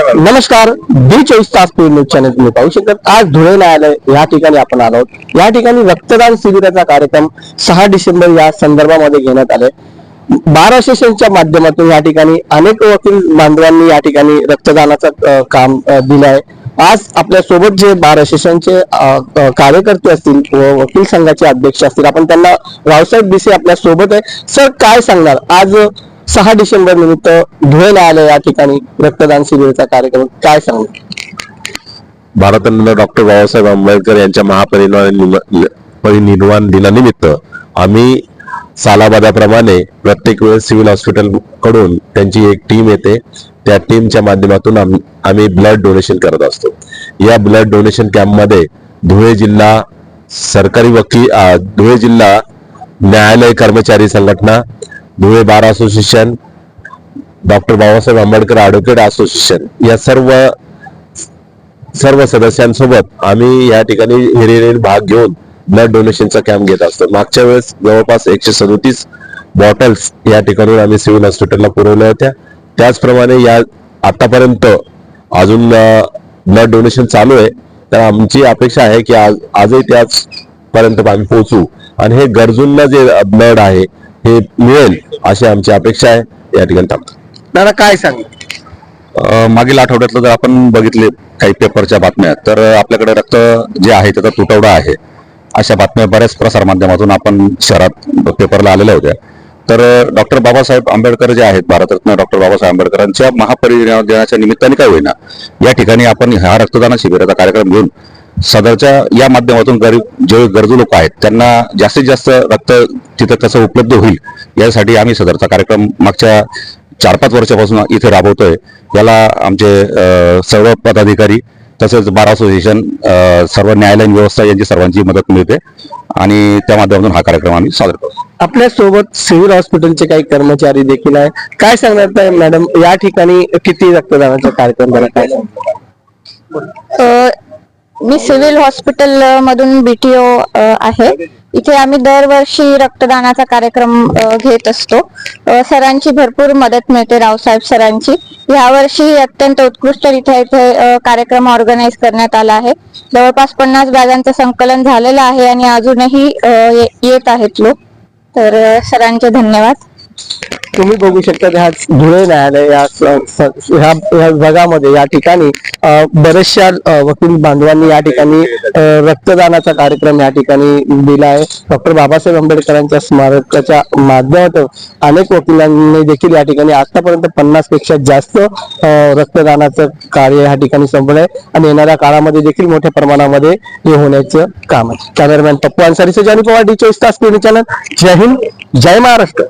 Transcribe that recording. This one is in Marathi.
नमस्कार बी चोवीस तास न्यूज चॅनल तुम्ही पाहू शकतात आज धुळे न्यायालय या ठिकाणी आपण आलो या ठिकाणी रक्तदान शिबिराचा कार्यक्रम सहा डिसेंबर या संदर्भामध्ये घेण्यात आले बार असोसिएशनच्या माध्यमातून या ठिकाणी अनेक वकील बांधवांनी या ठिकाणी रक्तदानाचं काम दिलं आहे. आज आपल्यासोबत जे बार असोसिएशनचे कार्यकर्ते असतील व वकील संघाचे अध्यक्ष असतील आपण त्यांना रावसाहेब बिसे आपल्यासोबत आहे. सर काय सांगणार? आज सहा डिसेंबर निमित्त धुळे न्यायालय या ठिकाणी रक्तदान शिबिराचा कार्यक्रम काय सांगू? भारतरत्न डॉक्टर बाबासाहेब आंबेडकर यांच्या महापरिनिर्वाण परिनिर्वाण दिनानिमित्त आम्ही सालाबादाप्रमाणे प्रत्येक वेळेस सिव्हिल हॉस्पिटलकडून त्यांची एक टीम येते. त्या टीमच्या माध्यमातून आम्ही ब्लड डोनेशन करत असतो. या ब्लड डोनेशन कॅम्पमध्ये धुळे जिल्हा सरकारी वकील धुळे जिल्हा न्यायालय कर्मचारी संघटना Dhule bar association doctor Babasaheb Ambedkar advocate association या सर्व सर्व सदस्यांसोबत आम्ही या ठिकाणी हिरिरीने भाग घेऊन ब्लड डोनेशनचा कॅम्प घेत असतो. मागच्या वेळेस जवळपास एकशे सदोतीस बॉटल्स या ठिकाणी आम्ही सिव्हिल हॉस्पिटलला पुरवल्या होत्या. त्याचप्रमाणे या आतापर्यंत अजून ब्लड डोनेशन चालू आहे. तर आमची अपेक्षा आहे की आज आजही त्याच पर्यंत आम्ही पोहोचू. आणि हे गरजूंना जे ब्लड आहे हे मिळेल अशी आमची अपेक्षा आहे. या ठिकाणी थांबतो. दादा काय सांग? मागील आठवड्यातलं जर आपण बघितले काही पेपरच्या बातम्या तर आपल्याकडे रक्त जे आहे त्याचा तुटवडा आहे. अशा बातम्या बऱ्याच प्रसार माध्यमातून आपण शहरात पेपरला आलेल्या होत्या. तर डॉक्टर बाबासाहेब आंबेडकर जे आहेत भारतरत्न डॉक्टर बाबासाहेब आंबेडकरांच्या महापरिनिर्वाण दिनाच्या निमित्ताने काय होईना या ठिकाणी आपण हा रक्तदान शिबिराचा कार्यक्रम घेऊन सदरच्या या माध्यमातून गरीब जे गरजू लोक आहेत त्यांना जास्तीत जास्त रक्त तिथं कसं उपलब्ध होईल यासाठी आम्ही सदरचा कार्यक्रम मागच्या चार पाच वर्षापासून इथे राबवतोय. याला आमचे सर्व पदाधिकारी तसेच बार असोसिएशन सर्व न्यायालयीन व्यवस्था यांची सर्वांची मदत मिळते आणि त्या माध्यमातून हा कार्यक्रम आम्ही सादर करतो. आपल्यासोबत सिव्हिल हॉस्पिटलचे काही कर्मचारी देखील आहे काय सांगणार मॅडम? या ठिकाणी किती रक्तदानाचा कार्यक्रम झाला? काय? अ, मी सिव्हिल हॉस्पिटल मधून बीटीओ आहे. इथे आम्ही दरवर्षी रक्तदानाचा कार्यक्रम घेत असतो. सरांची भरपूर मदत मिळते रावसाहेब सरांची. यावर्षी अत्यंत उत्कृष्ट इथे इथे कार्यक्रम ऑर्गनाईज करण्यात आला आहे. जवळपास पन्नास बॅगांचं संकलन झालेलं आहे आणि अजूनही येत आहेत लोक. तर सरांचे धन्यवाद. तुम्ही बघू शकता ह्या धुळे न्यायालय या ह्या विभागामध्ये या ठिकाणी बऱ्याचशा वकील बांधवांनी या ठिकाणी रक्तदानाचा कार्यक्रम या ठिकाणी दिला आहे. डॉक्टर बाबासाहेब आंबेडकरांच्या स्मारकाच्या माध्यमातून अनेक वकिलांनी देखील या ठिकाणी आतापर्यंत पन्नासपेक्षा जास्त रक्तदानाचं कार्य या ठिकाणी संपलंय आणि येणाऱ्या काळामध्ये देखील मोठ्या प्रमाणामध्ये हे होण्याचं काम आहे. कॅमेरामॅन पप्पू अन्सारी सजानी पवार डी चोवीस तास चॅनल. जय हिंद जय महाराष्ट्र.